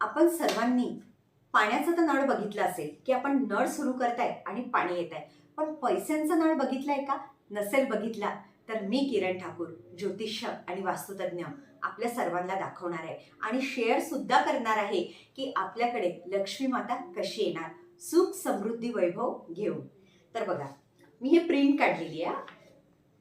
आपण सर्वांनी पाण्याचा तर नळ बघितला असेल की आपण नळ सुरू करताय आणि पाणी येत आहे पण पैशांचा नळ बघितलाय का? नसेल बघितला तर मी किरण ठाकूर ज्योतिष्य आणि वास्तुतज्ञ आपल्या सर्वांना दाखवणार आहे. आणि शेअर सुद्धा करणार आहे की आपल्याकडे लक्ष्मी माता कशी येणार? सुख समृद्धी वैभव घेऊन. तर बघा मी हे प्रिंट काढलेली आहे.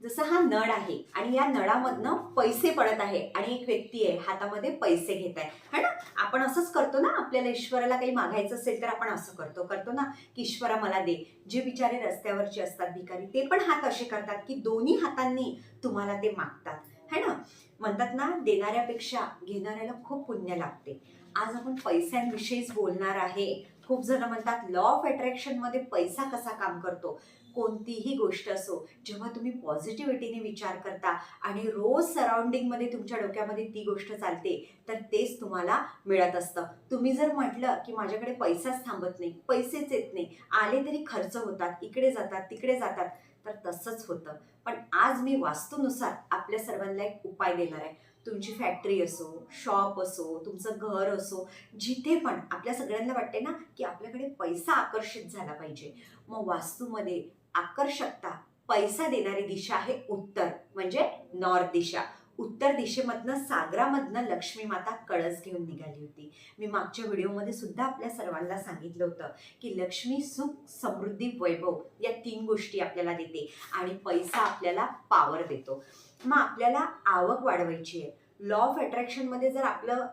जसं हा नळ आहे आणि या नळामधनं पैसे पडत आहे आणि एक व्यक्ती आहे हातामध्ये पैसे घेत आहे. है ना? आपण असंच करतो ना आपल्याला ईश्वराला काही मागायचं असेल तर आपण असं करतो. करतो ना की ईश्वरा मला दे. जे बिचारे रस्त्यावरचे असतात भिकारी ते पण हात असे करतात की दोन्ही हातांनी तुम्हाला ते मागतात. है ना? म्हणतात ना देणाऱ्यापेक्षा घेणाऱ्याला खूप पुण्य लागते. आज आपण पैशांविषयीच बोलणार आहे. खूप जण म्हणतात लॉ ऑफ अट्रॅक्शनमध्ये पैसा कसा काम करतो? कोणतीही गोष्ट असो जेव्हा तुम्ही पॉझिटिव्हिटीने विचार करता आणि रोज सराउंडिंगमध्ये तुमच्या डोक्यामध्ये ती गोष्ट चालते तर तेच तुम्हाला मिळत असतं. तुम्ही जर म्हटलं की माझ्याकडे पैसाच थांबत नाही पैसेच येत नाही आले तरी खर्च होतात इकडे जातात तिकडे जातात तर तसंच होतं. पण आज मी वास्तूनुसार आपल्या सर्वांना एक उपाय देणार आहे. तुमची फॅक्टरी असो शॉप असो तुमचं घर असो जिथे पण आपल्या सगळ्यांना वाटते ना की आपल्याकडे पैसा आकर्षित झाला पाहिजे. मग वास्तूमध्ये आकर्षकता पैसा देणारी दिशा आहे उत्तर म्हणजे नॉर्थ दिशा. उत्तर दिशेमधनं सागरामधनं लक्ष्मी माता कळस घेऊन निघाली होती. मी मागच्या व्हिडिओमध्ये सुद्धा आपल्या सर्वांना सांगितलं होतं की लक्ष्मी सुख समृद्धी वैभव या तीन गोष्टी आपल्याला देते आणि पैसा आपल्याला पावर देतो. मग आपल्याला आवक वाढवायची आहे. लॉ ऑफ अट्रॅक्शनमध्ये जर आपलं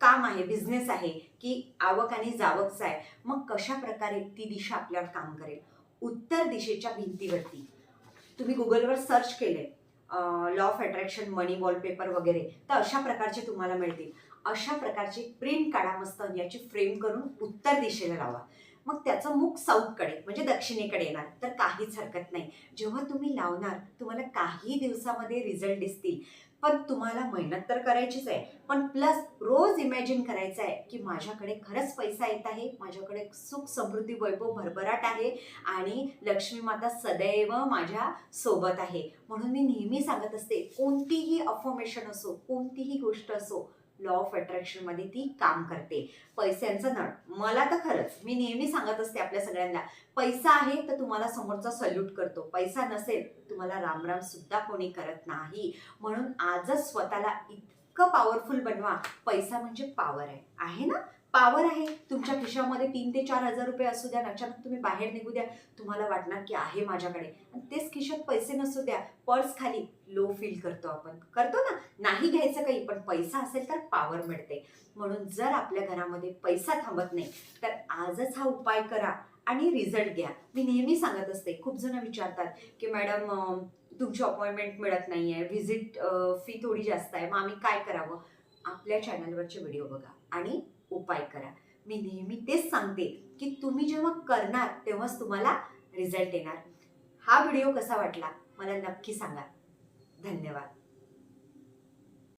काम आहे बिझनेस आहे की आवक आणि जावकचं आहे मग कशा प्रकारे ती दिशा आपल्यावर काम करेल? उत्तर दिशेच्या भिंतीवरती. तुम्ही गुगलवर सर्च केले law of attraction money wallpaper वगैरे तर अशा प्रकारचे तुम्हाला मिळतील. अशा प्रकारची प्रिंट काढा मस्त आणि याची फ्रेम करून उत्तर दिशेला लावा. मग त्याचं मुख साऊथकडे म्हणजे दक्षिणेकडे येणार. तर काहीच हरकत नाही. जेव्हा तुम्ही लावणार तुम्हाला काही दिवसामध्ये रिझल्ट दिसतील. पण तुम्हाला मेहनत तर करायचीच आहे. पण प्लस रोज इमॅजिन करायचं आहे की माझ्याकडे खरंच पैसा येत आहे माझ्याकडे सुख समृद्धी वैभव भरभराट आहे आणि लक्ष्मी माता सदैव माझ्या सोबत आहे. म्हणून मी नेहमी सांगत असते कोणतीही अफॉर्मेशन असो कोणतीही गोष्ट असो लॉ ऑफ अट्रॅक्शनमध्ये ती काम करते. पैशांचं नळ मला तर खरंच मी नेहमी सांगत असते आपल्या सगळ्यांना पैसा आहे तर तुम्हाला समोरचा सल्यूट करतो. पैसा नसेल तुम्हाला रामराम सुद्धा कोणी करत नाही. म्हणून आजच स्वतःला इतकं पॉवरफुल बनवा. पैसा म्हणजे पॉवर आहे. आहे ना? पावर आहे. तुमच्या खिशामध्ये तीन ते चार हजार रुपये असू द्या अचानक तुम्ही बाहेर निघू द्या. तुम्हाला वाटणार की आहे माझ्याकडे. आणि तेच खिशात पैसे नसू द्या. पर्स खाली लो फील करतो आपण. करतो ना? नाही घ्यायचं काही पण पैसा असेल तर पावर मिळते. म्हणून जर आपल्या घरामध्ये पैसा थांबत नाही तर आजच हा उपाय करा आणि रिझल्ट घ्या. मी नेहमी सांगत असते खूप जण विचारतात की मॅडम तुमची अपॉइंटमेंट मिळत नाही आहे व्हिजिट फी थोडी जास्त आहे. मग आम्ही काय करावं? आपल्या चॅनलवरचे व्हिडिओ बघा. आणि उपाय करा. मी नेहमी तेच सांगते की तुम्ही जेव्हा करणार तेव्हाच तुम्हाला रिझल्ट येणार. हा व्हिडिओ कसा वाटला? मला नक्की सांगा. धन्यवाद.